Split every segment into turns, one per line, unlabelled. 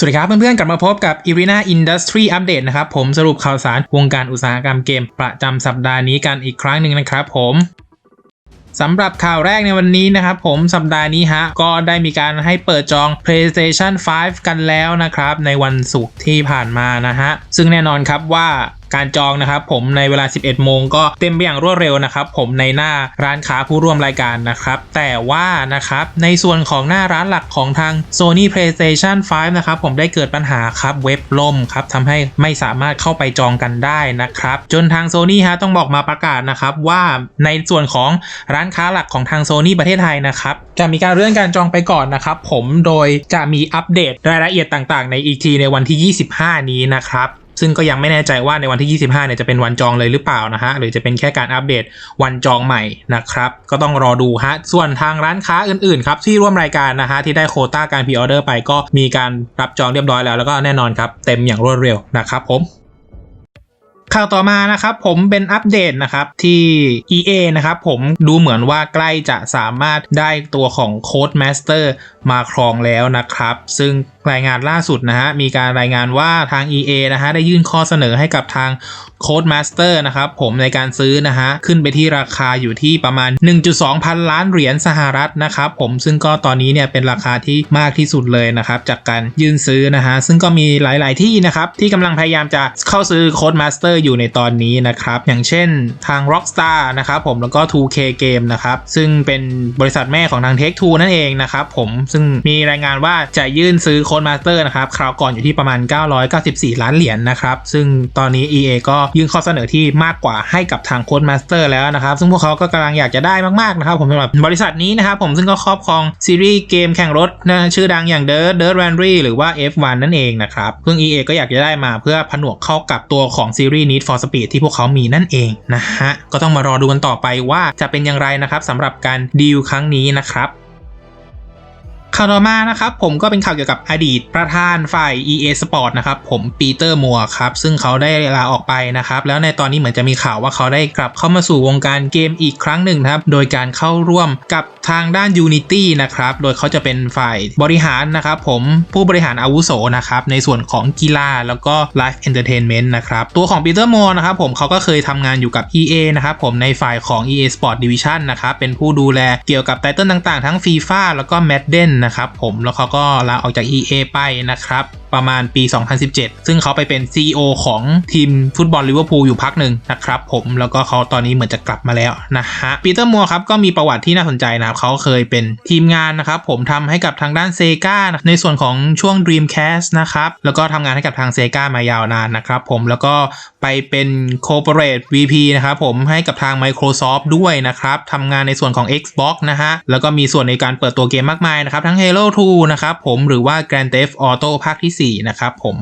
สวัสดีครับเพื่อนๆ กลับมาพบกับ Irina Industry Update นะครับ ผมสรุปข่าวสารวงการอุตสาหกรรมเกม ประจำสัปดาห์นี้กันอีกครั้งหนึ่งนะครับผมสำหรับข่าวแรกในวันนี้นะครับผมสัปดาห์นี้ฮะ ก็ได้มีการให้เปิดจอง PlayStation 5 กันแล้วนะครับ ในวันศุกร์ที่ผ่านมานะฮะ ซึ่งแน่นอนครับว่า การจองนะครับผมในเวลา 11 โมงก็เต็มไปอย่างรวดเร็วนะครับผมในหน้าร้านค้าผู้ร่วมรายการนะครับ แต่ว่านะครับในส่วนของหน้าร้านหลักของทาง Sony PlayStation 5 นะครับผมได้เกิดปัญหาครับเว็บล่มครับทำให้ไม่สามารถเข้าไปจองกันได้นะครับ จนทาง Sony ฮะต้องบอกมาประกาศนะครับว่าในส่วนของร้านค้าหลักของทาง Sony ประเทศไทยนะครับจะมีการเลื่อนการจองไปก่อนนะครับผมโดยจะมีอัปเดตรายละเอียดต่างๆ ในอีกทีในวันที่ 25 นี้นะครับ ซึ่งก็ยังไม่แน่ใจว่าในวันที่ 25เนี่ยจะเป็นวันจองเลยหรือเปล่านะฮะหรือจะเป็นแค่การอัปเดตวันจองใหม่นะครับก็ต้องรอดูฮะส่วนทางร้านค้าอื่นๆครับที่ร่วมรายการนะฮะที่ได้โคต้าการพรีออเดอร์ไปก็มีการรับจองเรียบร้อยแล้วแล้วก็แน่นอนครับเต็มอย่างรวดเร็วนะครับผมข่าวต่อมานะครับผมเป็นอัปเดตนะครับที่ EA นะครับผมดูเหมือนว่าใกล้จะสามารถได้ตัวของ Code Master มาครองแล้วนะครับ ซึ่งรายงานล่าสุดนะฮะมีการรายงานว่าทาง EA นะฮะได้ยื่นข้อเสนอให้กับทาง Code Master นะครับผมในการซื้อนะฮะขึ้นไปที่ราคาอยู่ที่ประมาณ 1.2 พันล้านเหรียญสหรัฐนะครับผมซึ่งก็ตอนนี้เนี่ยเป็นราคาที่มากที่สุดเลยนะครับจากการยื่นซื้อนะฮะซึ่งก็มีหลาย ๆ ที่นะครับที่กำลังพยายามจะเข้าซื้อ Code Master อยู่ในตอนนี้นะครับอย่างเช่นทาง Rockstar นะครับผมแล้วก็ 2K Game นะครับซึ่งเป็นบริษัทแม่ของทาง Take Two นั่นเองนะครับผมซึ่งมีรายงานว่าจะยื่นซื้อ Code Master นะครับคราวก่อนอยู่ที่ประมาณ 994 ล้านเหรียญนะครับ ซึ่งตอนนี้ EA ก็ยื่นข้อเสนอที่มากกว่าให้กับทาง Code Master แล้วนะครับ ซึ่งพวกเขาก็กำลังอยากจะได้มากๆนะครับผมสำหรับบริษัทนี้นะครับผมซึ่งก็ครอบครองซีรีส์เกมแข่งรถนะชื่อดังอย่าง Dirt Dirt Rally หรือว่า F1 นั่นเองนะครับซึ่ง EA ก็อยากจะได้มาเพื่อผนวกเข้ากับตัวของซีรีส์ Need for Speed ที่พวกเขามีนั่นเองนะฮะก็ต้องมารอดูกันต่อไปว่าจะเป็นอย่างไรนะครับสำหรับการดีลครั้งนี้นะครับ ข่าวต่อมานะครับผมก็เป็นข่าวเกี่ยวกับอดีตประธานฝ่าย EA Sport นะครับผมปีเตอร์มัวครับซึ่งเขาได้ลาออกไปนะครับแล้วในตอนนี้เหมือนจะมีข่าวว่าเขาได้กลับเข้ามาสู่วงการเกมอีกครั้งหนึ่งนะครับโดยการเข้าร่วมกับทางด้าน Unity นะครับโดยเขาจะเป็นฝ่ายบริหารนะครับผมผู้บริหารอาวุโสนะครับในส่วนของกีฬาแล้วก็ Live Entertainment นะครับตัวของปีเตอร์มัวนะครับผมเขาก็เคยทำงานอยู่กับ EA นะครับผมในฝ่ายของ EA Sport Division นะครับเป็นผู้ดูแลเกี่ยวกับไตเติลต่างๆ ทั้ง FIFA แล้วก็ Madden นะครับผมแล้วเขาก็ลาออกจาก EA ไปนะครับ ประมาณปี 2017 ซึ่งเขาไปเป็น CEO ของทีมฟุตบอลลิเวอร์พูลอยู่พักหนึ่งนะครับผมแล้วก็เขาตอนนี้เหมือนจะกลับมาแล้วนะฮะปีเตอร์มัวครับก็มีประวัติที่น่าสนใจนะครับเขาเคยเป็นทีมงานนะครับผมทำให้กับทางด้านเซกาในส่วนของช่วง Dreamcast นะครับแล้วก็ทำงานให้กับทางเซกามายาวนานนะครับผมแล้วก็ไปเป็น Corporate VP นะครับผมให้กับทาง Microsoft ด้วยนะครับทำงานในส่วนของ Xbox นะฮะแล้วก็มีส่วนในการเปิดตัวเกมมากมายนะครับทั้ง Halo 2 นะครับผมหรือว่า Grand Theft Auto ภาคที่4นะครับผม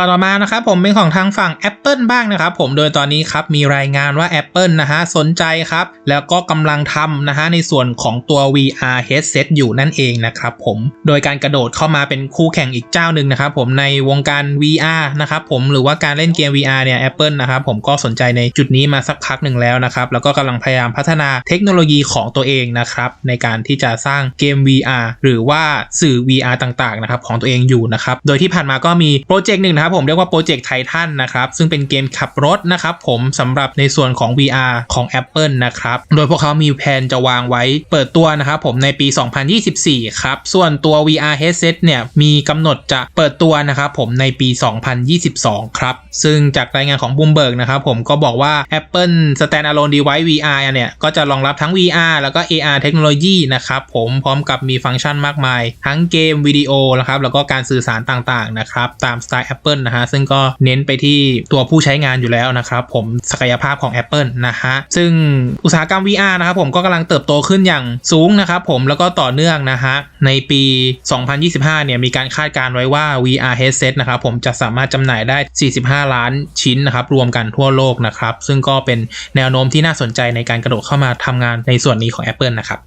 ข่าวต่อมานะครับผมเป็นของทางฝั่ง Apple บ้างนะครับผมโดยตอนนี้ครับมีรายงานว่า Apple นะฮะสนใจครับแล้วก็กำลังทำนะฮะในส่วนของตัว VR headset อยู่นั่นเองนะครับผมโดยการกระโดดเข้ามาเป็นคู่แข่งอีกเจ้าหนึ่งนะครับผมในวงการ VR นะครับผมหรือว่าการเล่นเกม VR เนี่ย Apple นะครับผมก็สนใจในจุดนี้มาสักพักหนึ่งแล้วนะครับแล้วก็กำลังพยายามพัฒนาเทคโนโลยีของตัวเองนะครับในการที่จะสร้างเกม VR หรือว่าสื่อ VR ต่างๆนะครับของตัวเองอยู่นะครับโดยที่ผ่านมาก็มีโปรเจกต์หนึ่งนะครับผมเรียกว่าโปรเจกต์ไททันนะครับซึ่งเป็นเกมขับรถนะครับผมสำหรับในส่วนของ VR ของ Apple นะครับโดยพวกเขามีแผนจะวางไว้เปิดตัวนะครับผมในปี 2024 ครับ ส่วนตัว VR headset เนี่ยมีกำหนดจะเปิดตัวนะครับผมในปี 2022 ครับ ซึ่งจากรายงานของ Bloomberg นะครับผมก็บอกว่า Apple Standalone Device VR เนี่ยก็จะรองรับทั้ง VR แล้วก็ AR เทคโนโลยีนะครับผมพร้อมกับมีฟังก์ชันมากมาย ทั้งเกมวิดีโอนะครับแล้วก็การสื่อสารต่างๆนะครับตามสไตล์ Apple นะฮะซึ่งก็เน้นไปที่ตัวผู้ใช้งานอยู่แล้วนะครับผมศักยภาพของ Apple นะฮะซึ่งอุตสาหกรรม VR นะครับผมก็กำลังเติบโตขึ้นอย่างสูงนะครับผมแล้วก็ต่อเนื่องนะฮะในปี 2025 เนี่ยมีการคาดการไว้ว่า VR headset นะครับผมจะสามารถจำหน่ายได้ 45 ล้านชิ้นนะครับรวมกันทั่วโลกนะครับซึ่งก็เป็นแนวโน้มที่น่าสนใจในการกระโดดเข้ามาทำงานในส่วนนี้ของ Apple นะครับ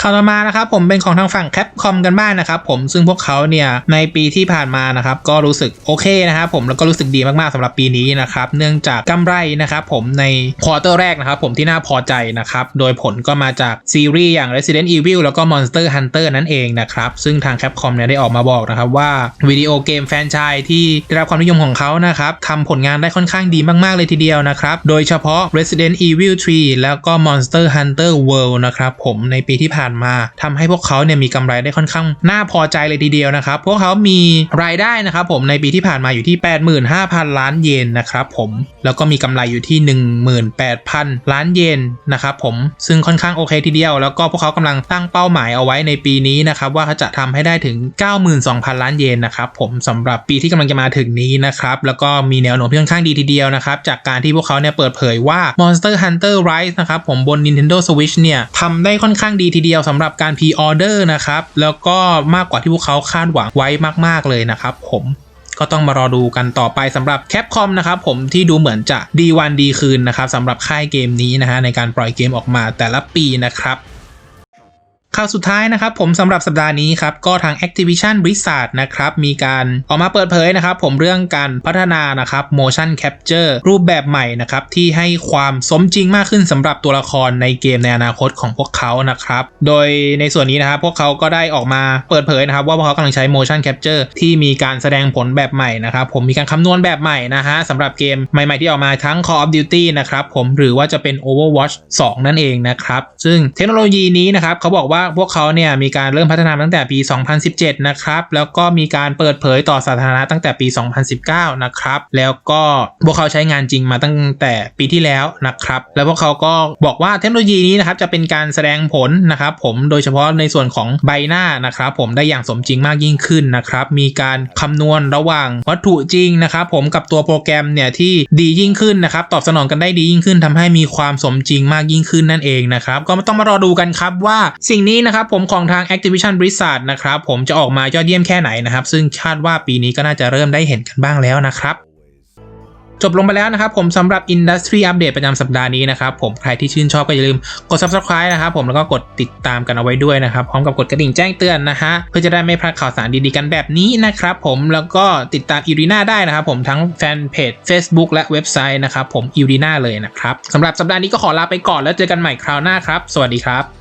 ข่าวต่อมานะครับผมเป็นของทางฝั่งแคปคอมกันบ้างนะครับผมซึ่งพวกเขาเนี่ยในปีที่ผ่านมานะครับก็รู้สึกโอเคนะครับผมแล้วก็รู้สึกดีมากๆสำหรับปีนี้นะครับเนื่องจากกำไรนะครับผมในควอเตอร์แรกนะครับผมที่น่าพอใจนะครับโดยผลก็มาจากซีรีส์อย่าง Resident Evil แล้วก็ Monster Hunter นั่นเองนะครับซึ่งทางแคปคอมเนี่ยได้ออกมาบอกนะครับว่าวิดีโอเกมแฟนชส์ที่ได้รับความนิยมของเขานะครับทำผลงานได้ค่อนข้างดีมากๆเลยทีเดียวนะครับโดยเฉพาะ Resident Evil 3 แล้วก็ Monster Hunter World นะครับผมในปีที่ผ่านมาทำให้พวกเขาเนี่ยมีกำไรได้ค่อนข้างน่าพอใจเลยทีเดียวนะครับ พวกเขามีรายได้นะครับผมในปีที่ผ่านมาอยู่ที่ 85,000 ล้านเยนนะครับผมแล้วก็มีกำไรอยู่ที่ 18,000 ล้านเยนนะครับผมซึ่งค่อนข้างโอเคทีเดียว แล้วก็พวกเขากำลังตั้งเป้าหมายเอาไว้ในปีนี้นะครับว่าเขาจะทำให้ได้ถึง 92,000 ล้านเยนนะครับผมสำหรับปีที่กำลังจะมาถึงนี้นะครับแล้วก็มีแนวโน้มที่ค่อนข้างดีทีเดียวนะครับจากการที่พวกเขาเนี่ยเปิดเผยว่า Monster Hunter Rise นะครับผมบน Nintendo Switch เนี่ยทำได้ค่อนข้างดีทีเดียวสำหรับการพรีออเดอร์นะครับ แล้วก็มากกว่าที่พวกเขาคาดหวังไว้มาก ๆ เลยนะครับผมก็ต้องมารอดูกันต่อไปสำหรับแคปคอมนะครับผมที่ดูเหมือนจะดีวันดีคืนนะครับสำหรับค่ายเกมนี้นะฮะในการปล่อยเกมออกมาแต่ละปีนะครับ ข่าวสุดท้ายนะครับผมสำหรับสัปดาห์นี้ครับก็ทาง Activision Blizzard นะครับมีการออกมาเปิดเผยนะครับผมเรื่องการพัฒนานะครับ motion capture รูปแบบใหม่นะครับที่ให้ความสมจริงมากขึ้นสำหรับตัวละครในเกมในอนาคตของพวกเขานะครับ โดยในส่วนนี้นะครับพวกเขาก็ได้ออกมาเปิดเผยนะครับ ว่าพวกเขากำลังใช้ motion capture ที่มีการแสดงผลแบบใหม่นะครับผมมีการคำนวณแบบใหม่นะฮะสำหรับเกมใหม่ๆที่ออกมาทั้ง Call of Duty นะครับผมหรือว่าจะเป็น Overwatch 2 นั่นเองนะครับซึ่งเทคโนโลยีนี้นะครับเขาบอกว่าพวกเขาเนี่ยมีการเริ่มพัฒนามาตั้งแต่ปี 2017 นะครับ แล้วก็มีการเปิดเผยต่อสาธารณะตั้งแต่ปี 2019 นะครับ แล้วก็พวกเขาใช้งานจริงมาตั้งแต่ปีที่แล้วนะครับ แล้วพวกเขาก็บอกว่าเทคโนโลยีนี้นะครับจะเป็นการแสดงผลนะครับผมโดยเฉพาะในส่วนของใบหน้านะครับ ผมได้อย่างสมจริงมากยิ่งขึ้นนะครับ มีการคำนวณระหว่างวัตถุจริงนะครับผมกับตัวโปรแกรมเนี่ยที่ดียิ่งขึ้นนะครับ ตอบสนองกันได้ดียิ่งขึ้นทำให้มีความสมจริงมากยิ่งขึ้นนั่นเองนะครับ ก็ต้องมารอดูกันครับว่าสิ่งนี้นะครับผมของทาง Activision Blizzard นะครับผมจะออกมายอดเยี่ยมแค่ไหนนะครับ ซึ่งคาดว่าปีนี้ก็น่าจะเริ่มได้เห็นกันบ้างแล้วนะครับจบลงไปแล้วนะครับผมสำหรับ Industry Update ประจำสัปดาห์นี้นะครับผมใครที่ชื่นชอบก็อย่าลืมกด Subscribe นะครับผมแล้วก็กดติดตามกันเอาไว้ด้วยนะครับ พร้อมกับกดกระดิ่งแจ้งเตือนนะฮะเพื่อจะได้ไม่พลาดข่าวสารดีๆกันแบบนี้นะครับผมแล้วก็ติดตาม i r i n a ได้นะครับผมทั้งแฟนเพจ Facebook และเว็บไซต์นะครับผม i r i n a เลยนะครับสำหรับสัปดาห์นี้ก็ขอลาไปก่อนแล้วเจอกันใหม่คราวหน้าครับ สวัสดีครับ